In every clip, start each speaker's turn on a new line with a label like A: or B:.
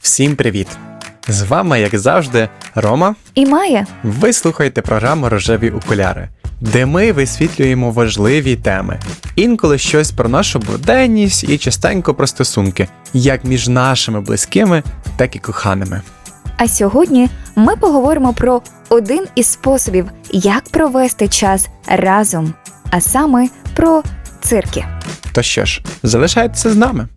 A: Всім привіт! З вами, як завжди, Рома.
B: І Майя.
A: Ви слухаєте програму Рожеві окуляри, де ми висвітлюємо важливі теми. Інколи щось про нашу буденність і частенько про стосунки, як між нашими близькими, так і коханими.
B: А сьогодні ми поговоримо про один із способів, як провести час разом, а саме про цирки.
A: То що ж, залишайтеся з нами.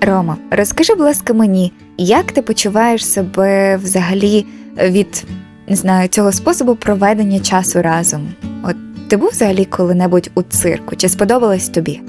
B: Рома, розкажи, будь ласка, мені, як ти почуваєш себе взагалі від не знаю, цього способу проведення часу разом? От ти був взагалі коли-небудь у цирку? Чи сподобалось тобі?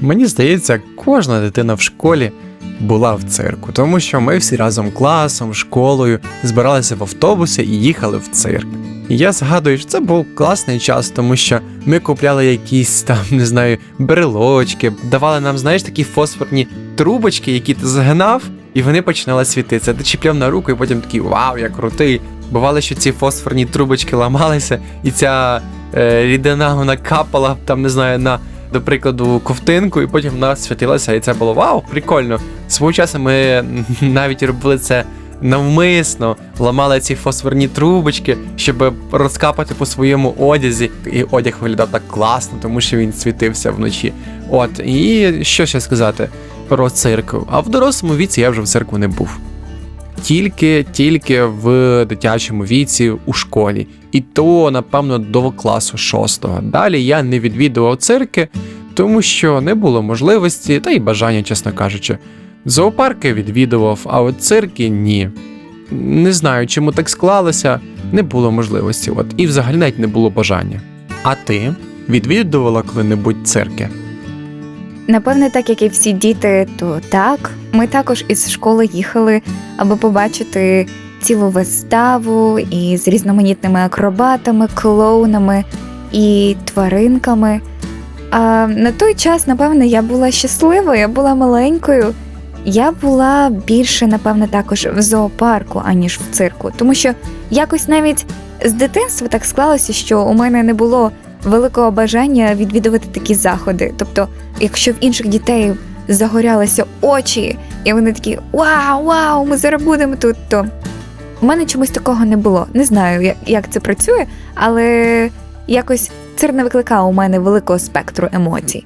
A: Мені здається, кожна дитина в школі була в цирку, тому що ми всі разом класом, школою збиралися в автобуси і їхали в цирк. І я згадую, що це був класний час, тому що ми купляли якісь там, не знаю, брелочки, давали нам, знаєш, такі фосфорні трубочки, які ти згинав, і вони починали світитися. Ти чіпляв на руку, і потім такий вау, я крутий. Бувало, що ці фосфорні трубочки ламалися, і ця е, рідина вона капала там, не знаю, на до прикладу, ковтинку, і потім вона світилася, і це було вау, прикольно. Свого часу ми навіть робили це навмисно, ламали ці фосфорні трубочки, щоб розкапати по своєму одязі. І одяг виглядав так класно, тому що він світився вночі. От, і що ще сказати про цирк? А в дорослому віці я вже в цирку не був. Тільки тільки в дитячому віці у школі, і то, напевно, до класу шостого. Далі я не відвідував цирки, тому що не було можливості та й бажання, чесно кажучи. Зоопарки відвідував, а от цирки ні. Не знаю, чому так склалося, не було можливості, от і взагалі навіть не було бажання. А ти відвідувала коли-небудь цирки?
B: Напевне, так як і всі діти, то так. Ми також із школи їхали, аби побачити цілу виставу із різноманітними акробатами, клоунами і тваринками. А на той час, напевне, я була щаслива, я була маленькою. Я була більше, напевне, також в зоопарку, аніж в цирку, тому що якось навіть з дитинства так склалося, що у мене не було великого бажання відвідувати такі заходи. Тобто, якщо в інших дітей загорялися очі, і вони такі Вау, вау, ми зараз будемо тут, то у мене чомусь такого не було. Не знаю, як, це працює, але якось цирк не викликав у мене великого спектру емоцій.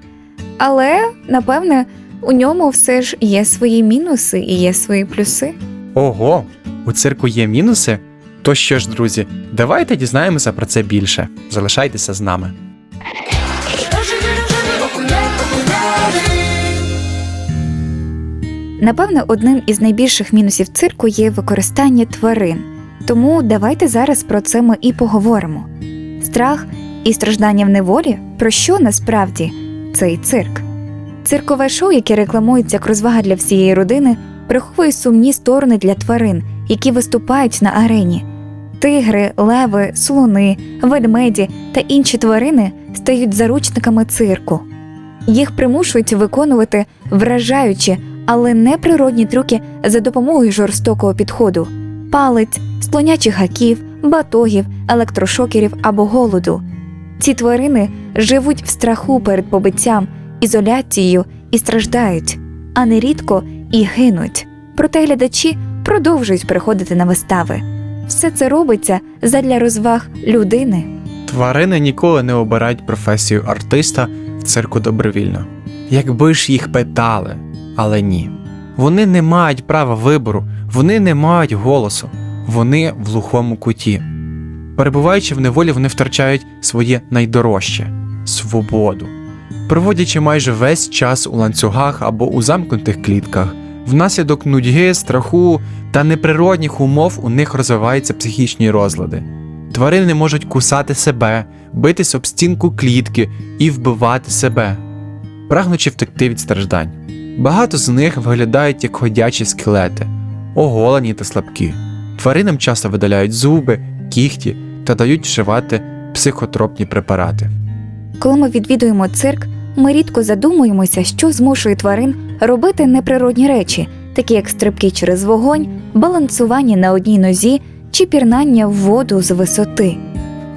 B: Але, напевне, у ньому все ж є свої мінуси і є свої плюси.
A: Ого, у цирку є мінуси? То що ж, друзі, давайте дізнаємося про це більше. Залишайтеся з нами.
B: Напевне, одним із найбільших мінусів цирку є використання тварин. Тому давайте зараз про це ми і поговоримо. Страх і страждання в неволі про що насправді цей цирк? Циркове шоу, яке рекламується як розвага для всієї родини, приховує сумні сторони для тварин, які виступають на арені. Тигри, леви, слони, ведмеді та інші тварини стають заручниками цирку. Їх примушують виконувати вражаючі, але неприродні трюки за допомогою жорстокого підходу палець, слонячих гаків, батогів, електрошокерів або голоду. Ці тварини живуть в страху перед побиттям, ізоляцією і страждають, а нерідко і гинуть. Проте глядачі продовжують приходити на вистави. Все це робиться задля розваг людини.
A: Тварини ніколи не обирають професію артиста в цирку добровільно. Якби ж їх питали, але ні. Вони не мають права вибору, вони не мають голосу, вони в глухому куті. Перебуваючи в неволі, вони втрачають своє найдорожче свободу, проводячи майже весь час у ланцюгах або у замкнутих клітках. Внаслідок нудьги, страху та неприродних умов у них розвиваються психічні розлади. Тварини можуть кусати себе, битись об стінку клітки і вбивати себе, прагнучи втекти від страждань. Багато з них виглядають як ходячі скелети, оголені та слабкі. Тваринам часто видаляють зуби, кіхті та дають вживати психотропні препарати.
B: Коли ми відвідуємо цирк, ми рідко задумуємося, що змушує тварин робити неприродні речі, такі як стрибки через вогонь, балансування на одній нозі чи пірнання в воду з висоти.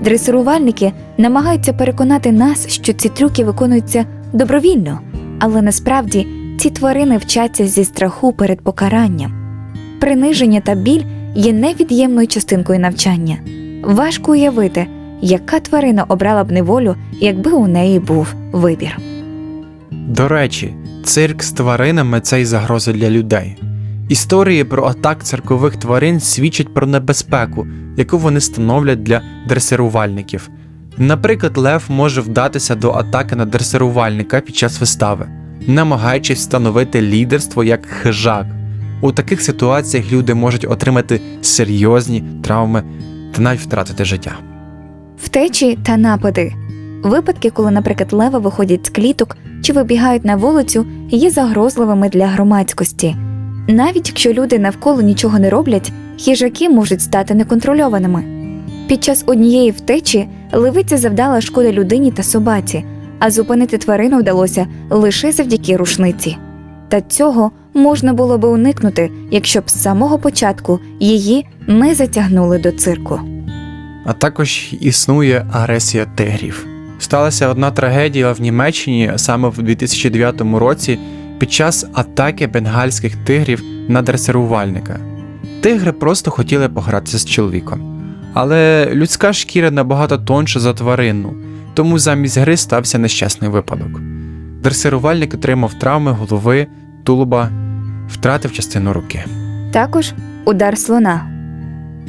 B: Дресирувальники намагаються переконати нас, що ці трюки виконуються добровільно, але насправді ці тварини вчаться зі страху перед покаранням. Приниження та біль є невід'ємною частинкою навчання. Важко уявити, яка тварина обрала б неволю, якби у неї був вибір.
A: До речі, цирк з тваринами це й загроза для людей. Історії про атак циркових тварин свідчать про небезпеку, яку вони становлять для дресирувальників. Наприклад, лев може вдатися до атаки на дресирувальника під час вистави, намагаючись встановити лідерство як хижак. У таких ситуаціях люди можуть отримати серйозні травми та навіть втратити життя.
B: Втечі та напади. Випадки, коли, наприклад, леви виходять з кліток чи вибігають на вулицю, є загрозливими для громадськості. Навіть якщо люди навколо нічого не роблять, хижаки можуть стати неконтрольованими. Під час однієї втечі левиця завдала шкоди людині та собаці, а зупинити тварину вдалося лише завдяки рушниці. Та цього можна було би уникнути, якщо б з самого початку її не затягнули до цирку.
A: А також існує агресія тигрів. Сталася одна трагедія в Німеччині саме в 2009 році під час атаки бенгальських тигрів на дресирувальника. Тигри просто хотіли погратися з чоловіком. Але людська шкіра набагато тонша за тваринну, тому замість гри стався нещасний випадок. Дресирувальник отримав травми голови, тулуба, втратив частину руки.
B: Також удар слона.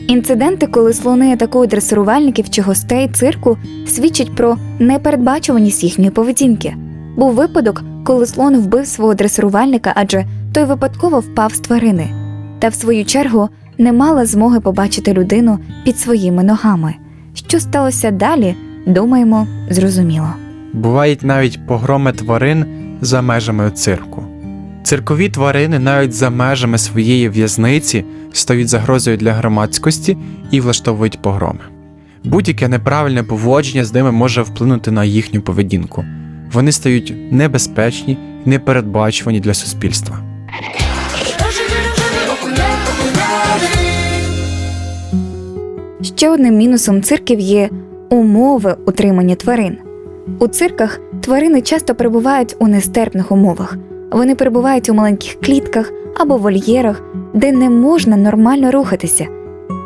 B: Інциденти, коли слони атакують дресирувальників чи гостей цирку, свідчать про непередбачуваність їхньої поведінки. Був випадок, коли слон вбив свого дресирувальника, адже той випадково впав з тварини, та в свою чергу не мала змоги побачити людину під своїми ногами. Що сталося далі, думаємо, зрозуміло.
A: Бувають навіть погроми тварин за межами цирку. Циркові тварини навіть за межами своєї в'язниці стають загрозою для громадськості і влаштовують погроми. Будь-яке неправильне поводження з ними може вплинути на їхню поведінку. Вони стають небезпечні і непередбачувані для суспільства.
B: Ще одним мінусом цирків є умови утримання тварин. У цирках тварини часто перебувають у нестерпних умовах. Вони перебувають у маленьких клітках або вольєрах, де не можна нормально рухатися.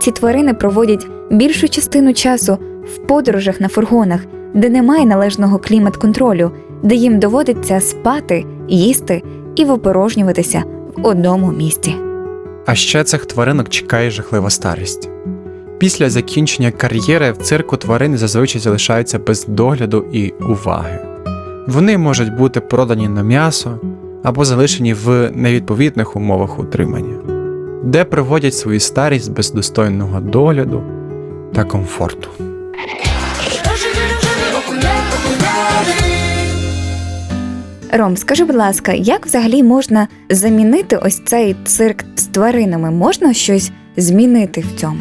B: Ці тварини проводять більшу частину часу в подорожах на фургонах, де немає належного клімат-контролю, де їм доводиться спати, їсти і випорожнюватися в одному місці.
A: А ще цих тваринок чекає жахлива старість. Після закінчення кар'єри в цирку тварини зазвичай залишаються без догляду і уваги. Вони можуть бути продані на м'ясо або залишені в невідповідних умовах утримання, де проводять свою старість без достойного догляду та комфорту.
B: Ром, скажи, будь ласка, як взагалі можна замінити ось цей цирк з тваринами? Можна щось змінити в цьому?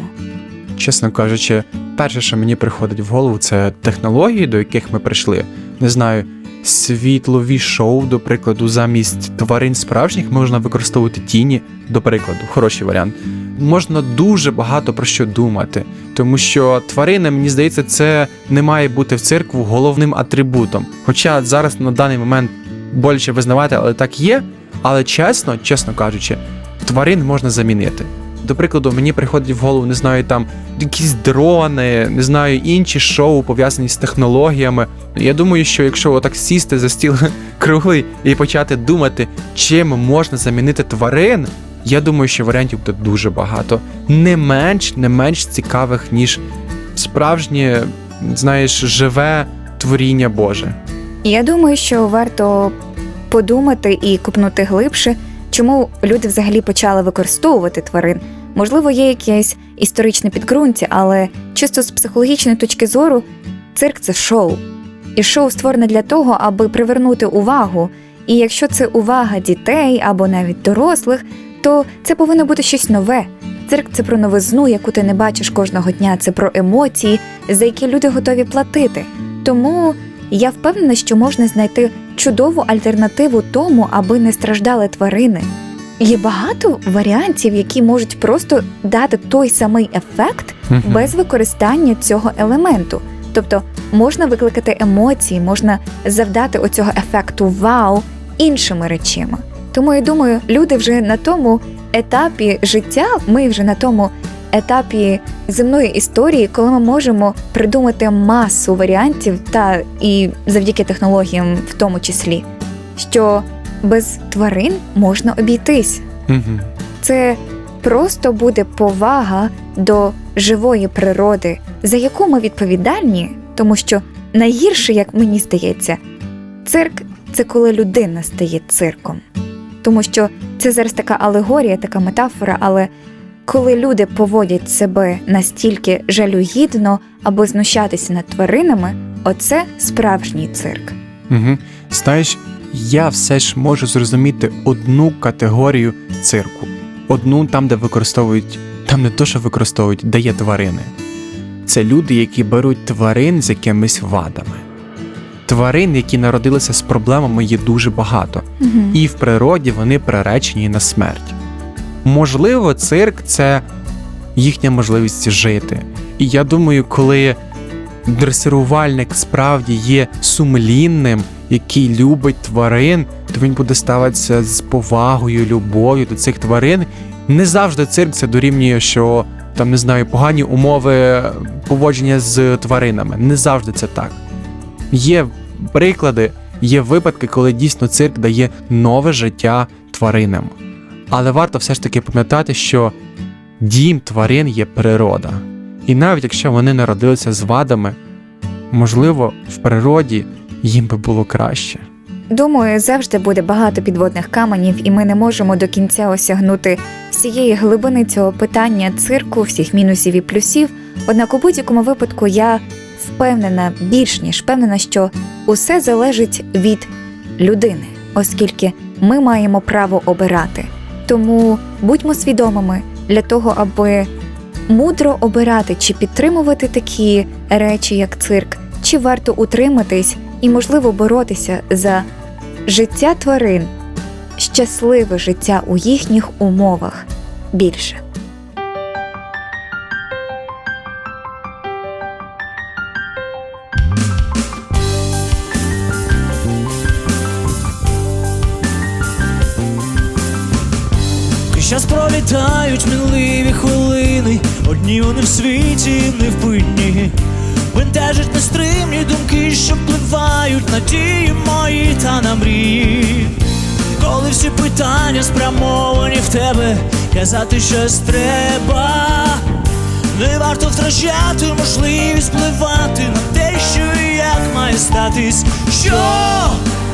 A: Чесно кажучи, перше, що мені приходить в голову, це технології, до яких ми прийшли. Не знаю, світлові шоу, до прикладу, замість тварин справжніх можна використовувати тіні, до прикладу, хороший варіант. Можна дуже багато про що думати, тому що тварини, мені здається, це не має бути в цирку головним атрибутом. Хоча зараз на даний момент боляче визнавати, але так є. Але чесно, чесно кажучи, тварин можна замінити. До прикладу, мені приходить в голову, не знаю, там якісь дрони, не знаю, інші шоу пов'язані з технологіями. Я думаю, що якщо отак сісти за стіл круглий і почати думати, чим можна замінити тварин, я думаю, що варіантів буде дуже багато. Не менш, не менш цікавих, ніж справжнє, знаєш, живе творіння Боже.
B: Я думаю, що варто подумати і купнути глибше, чому люди взагалі почали використовувати тварин. Можливо, є якесь історичне підґрунтя, але чисто з психологічної точки зору, цирк це шоу. І шоу створене для того, аби привернути увагу. І якщо це увага дітей або навіть дорослих, то це повинно бути щось нове. Цирк це про новизну, яку ти не бачиш кожного дня, це про емоції, за які люди готові платити. Тому я впевнена, що можна знайти чудову альтернативу тому, аби не страждали тварини. Є багато варіантів, які можуть просто дати той самий ефект
A: Мгм.
B: без використання цього елементу. Тобто можна викликати емоції, можна завдати оцього ефекту вау іншими речами. Тому я думаю, люди вже на тому етапі життя, ми вже на тому етапі земної історії, коли ми можемо придумати масу варіантів, та і завдяки технологіям в тому числі, що без тварин можна обійтись.
A: Мгм.
B: Це просто буде повага до живої природи, за яку ми відповідальні, тому що найгірше, як мені здається, цирк це коли людина стає цирком. Тому що це зараз така алегорія, така метафора, але коли люди поводять себе настільки жалюгідно або знущатися над тваринами, оце справжній цирк.
A: Угу. Знаєш, я все ж можу зрозуміти одну категорію цирку. Одну там, де використовують, там не то, що використовують, де є тварини. Це люди, які беруть тварин з якимись вадами. Тварин, які народилися з проблемами, є дуже багато,
B: Угу.
A: і в природі вони приречені на смерть. Можливо, цирк це їхня можливість жити. І я думаю, коли дресирувальник справді є сумлінним, який любить тварин, то він буде ставитися з повагою, любов'ю до цих тварин. Не завжди цирк це дорівнює, що там не знаю, погані умови поводження з тваринами. Не завжди це так. Є приклади, є випадки, коли дійсно цирк дає нове життя тваринам. Але варто все ж таки пам'ятати, що дім тварин є природа. І навіть якщо вони народилися з вадами, можливо, в природі їм би було краще.
B: Думаю, завжди буде багато підводних каменів, і ми не можемо до кінця осягнути всієї глибини цього питання цирку, всіх мінусів і плюсів. Однак у будь-якому випадку я впевнена, більш ніж впевнена, що усе залежить від людини, оскільки ми маємо право обирати. Тому будьмо свідомими для того, аби мудро обирати чи підтримувати такі речі, як цирк, чи варто утриматись і, можливо, боротися за життя тварин, щасливе життя у їхніх умовах більше.
C: І щас пролітають мінливі хвилини, одні вони в світі невпинні. Бентежать нестримні думки, що впливають надії мої та на мрії. Коли всі питання спрямовані в тебе, казати щось треба. Не варто втрачати можливість впливати на те, що і як має статись, що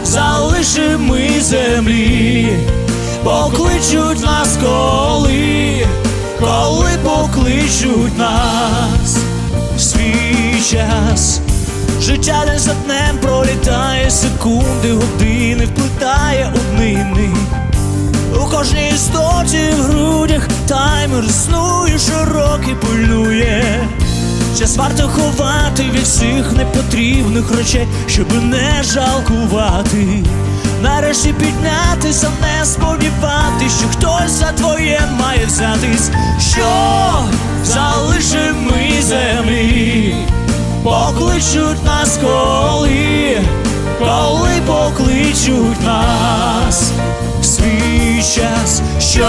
C: залишимо ми землі, покличуть нас коли, коли покличуть нас свій час. Життя день за днем пролітає секунди, години вплитає у днини. У кожній істоті в грудях таймер існує, широкий пильнує. Час варто ховати від всіх непотрібних речей, щоб не жалкувати. Нарешті піднятися, не сподіватись, що хтось за твоє має взятись, що залишимо ми землі, покличуть нас коли, коли покличуть нас? Свій час, що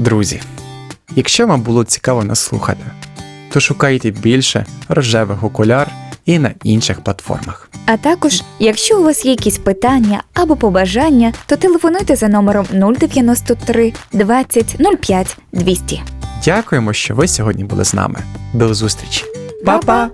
A: Друзі, якщо вам було цікаво нас слухати, то шукайте більше рожевих окуляр і на інших платформах.
B: А також, якщо у вас є якісь питання або побажання, то телефонуйте за номером 093 20 05 200.
A: Дякуємо, що ви сьогодні були з нами. До зустрічі. Па-па!